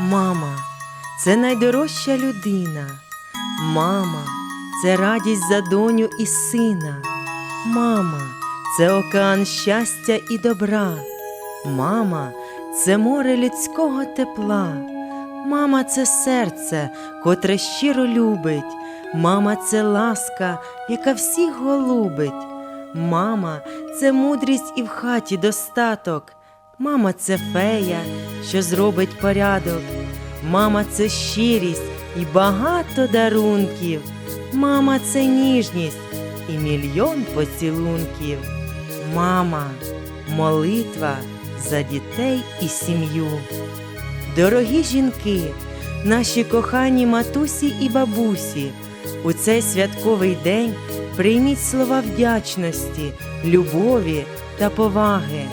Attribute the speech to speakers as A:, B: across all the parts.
A: Мама це найдорожча людина. Мама це радість за доню і сина. Мама це океан щастя і добра. Мама це море людського тепла. Мама це серце, котре щиро любить. Мама це ласка, яка всіх голубить. Мама це мудрість і в хаті достаток. Мама це фея, що зробить порядок. Мама це щирість і багато дарунків. Мама це ніжність і мільйон поцілунків. Мама молитва за дітей і сім'ю. Дорогі жінки, наші кохані матусі і бабусі, у цей святковий день прийміть слова вдячності, любові та поваги.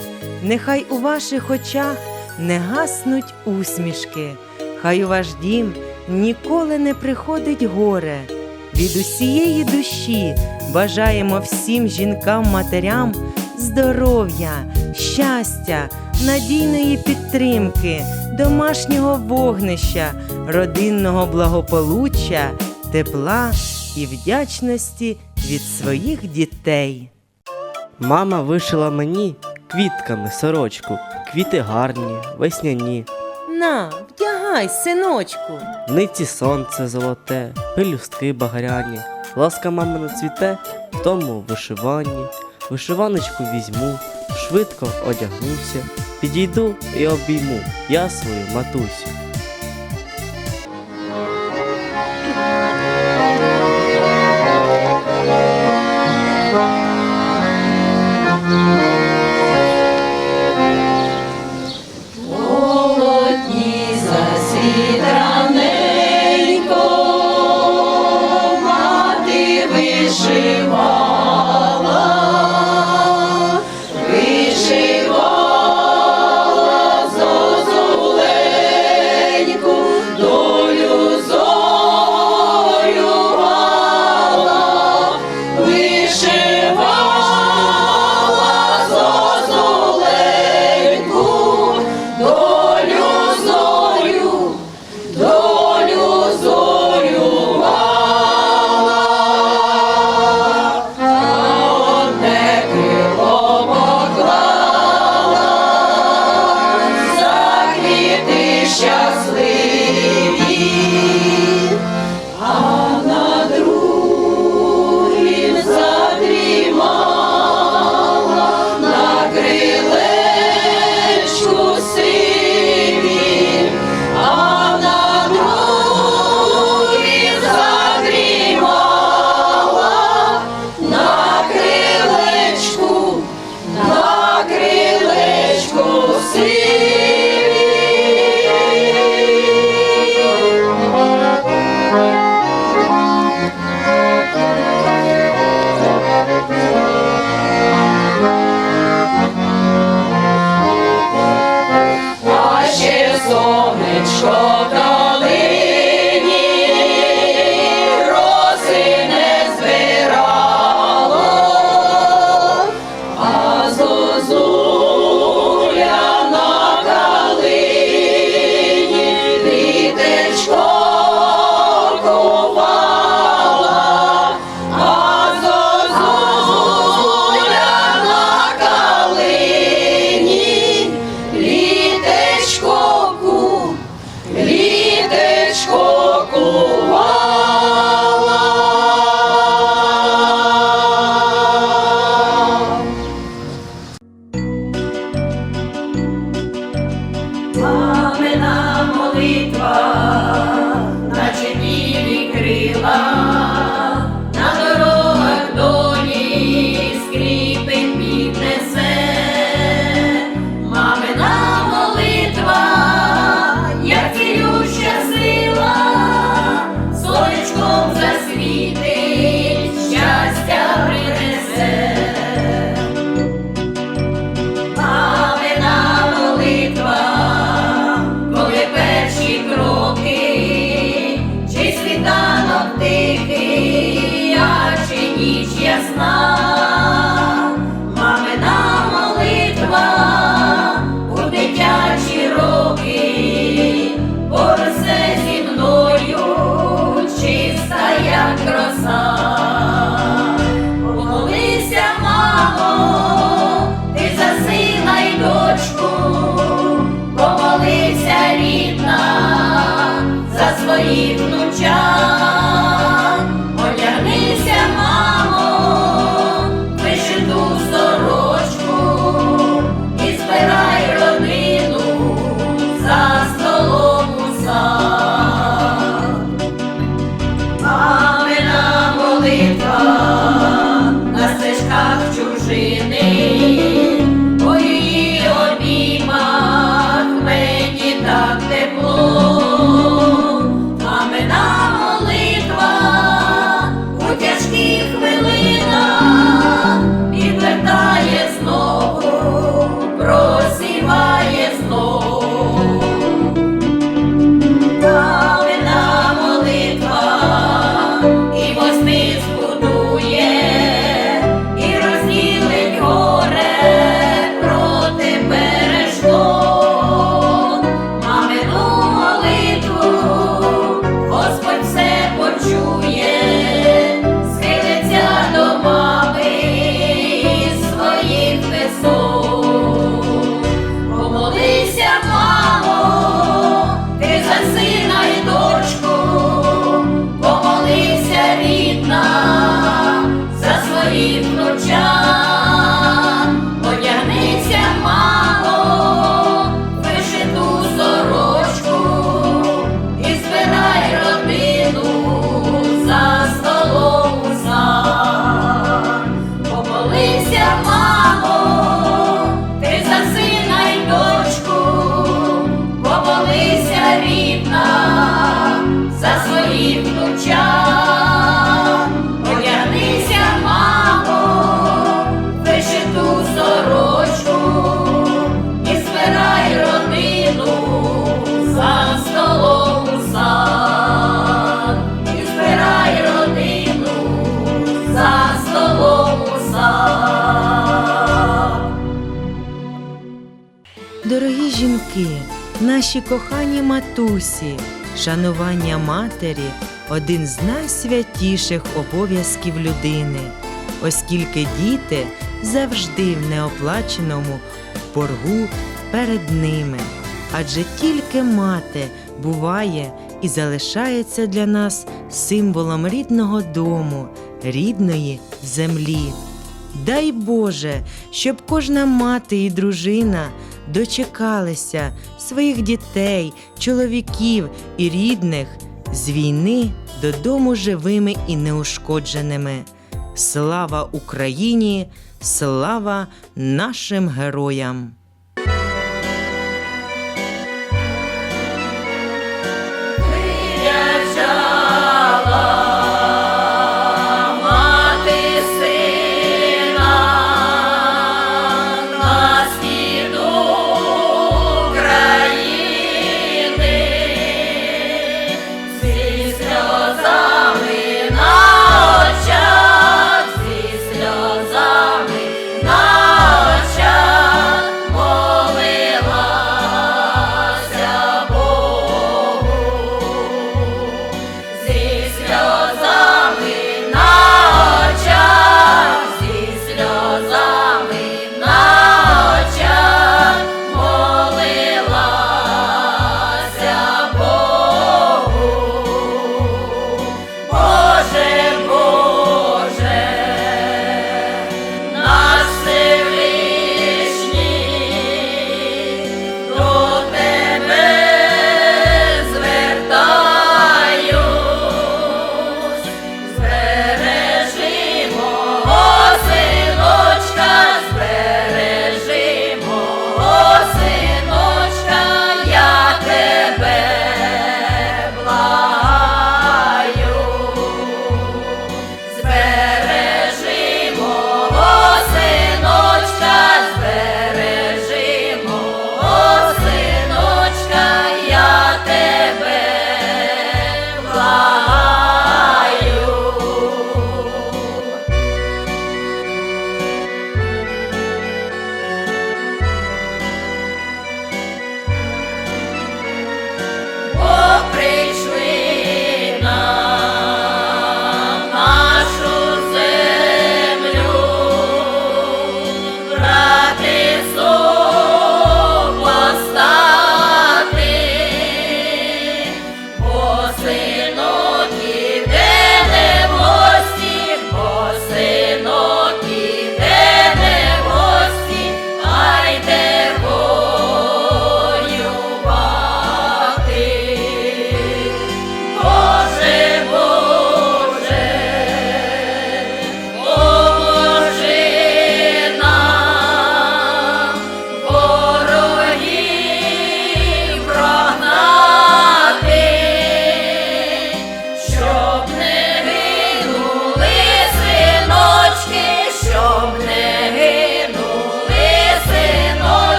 A: Нехай у ваших очах не гаснуть усмішки, хай у ваш дім ніколи не приходить горе. Від усієї душі бажаємо всім жінкам-матерям здоров'я, щастя, надійної підтримки, домашнього вогнища, родинного благополуччя, тепла і вдячності від своїх дітей.
B: Мама вишила мені квітками сорочку, квіти гарні, весняні,
A: На, вдягай, синочку.
B: ниці сонце золоте, пелюстки багряні. Ласка мамина цвіте в тому вишиванні. Вишиваночку візьму, швидко одягнуся, підійду і обійму я свою матусю. Наші кохані матусі, шанування матері один з найсвятіших обов'язків людини, оскільки діти завжди в неоплаченому боргу перед ними. Адже тільки мати буває і залишається для нас символом рідного дому, рідної землі. Дай Боже, щоб кожна мати і дружина дочекалися своїх дітей, чоловіків і рідних з війни додому живими і неушкодженими. Слава Україні! Слава нашим героям!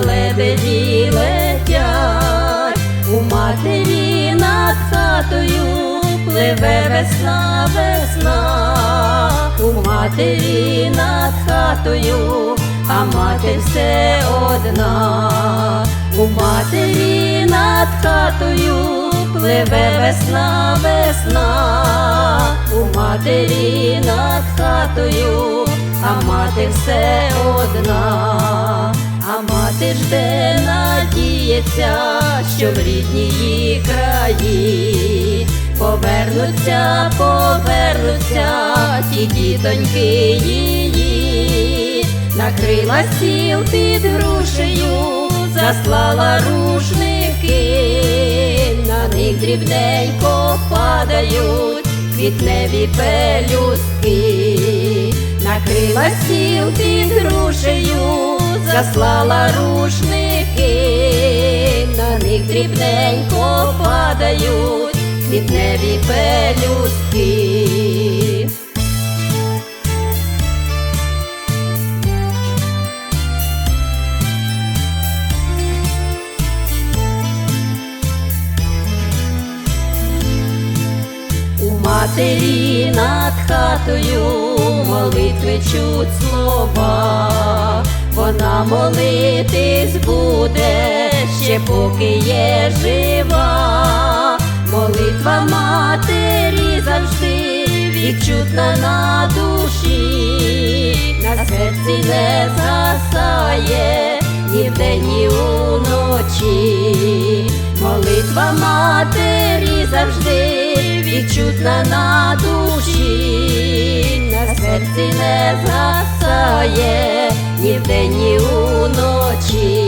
C: Лебеді летять, у матері над хатою пливе весна, весна, у матері над хатою, а мати все одна,
B: У матері над хатою пливе весна, весна, у матері над хатою, а мати все одна, а мати жде надіється, що в рідній краї повернуться, повернуться ті дітоньки її, накрила стіл під грушею, заслала рушники, на них дрібненько падають квітневі пелюстки, накрила сілки під грушею, заслала рушники, на них дрібненько падають квітневі пелюстки. Матері над хатою молитви чуть слова, вона молитись буде ще поки є жива, молитва матері завжди відчутна на душі, на серці не згасає ні вдень, ні уночі. Молитва матері завжди відчутна на душі, на серці не згасає ні вдень, ні уночі.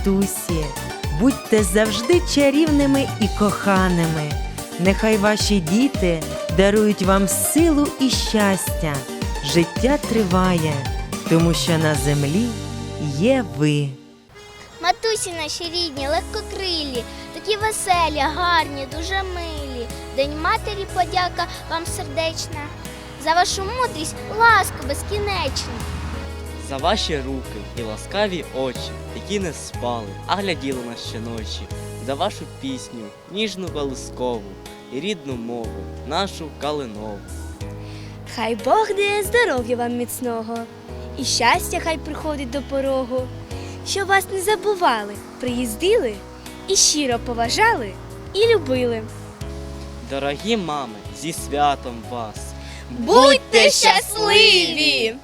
A: матусі, будьте завжди чарівними і коханими. Нехай ваші діти дарують вам силу і щастя. Життя триває, тому що на землі є ви.
D: Матусі наші рідні, легкокрилі, такі веселі, гарні, дуже милі. День матері подяка вам сердечна, за вашу мудрість, ласку безкінечну.
E: За ваші руки, і ласкаві очі, які не спали, а гляділи на щоночі за вашу пісню, ніжну колискову і рідну мову, нашу калинову.
F: Хай Бог дає здоров'я вам міцного, і щастя хай приходить до порогу, щоб вас не забували, приїздили і щиро поважали і любили.
E: Дорогі мами, зі святом вас!
F: Будьте щасливі!